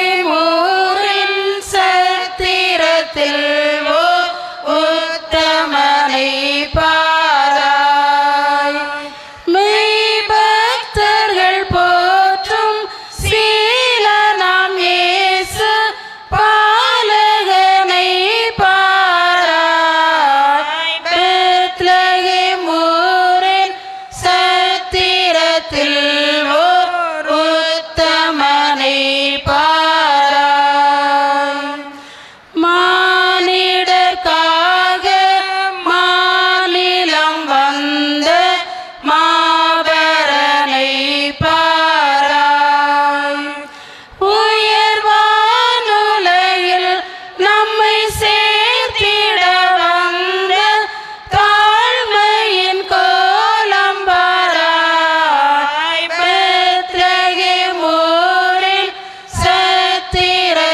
பித்ருகிமூரின் சத்திரத்தில் உத்தமனை பாராய். மெய் பக்தர்கள் போற்றும் சீல நாம் ஏசு பாலகனை பாராய். பித்ருகிமூரின் சத்திரத்தில்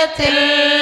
உலகத்தில்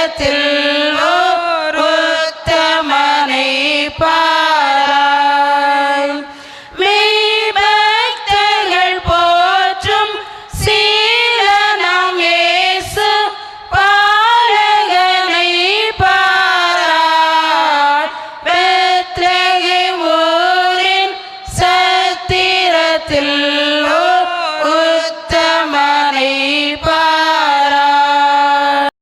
الآيات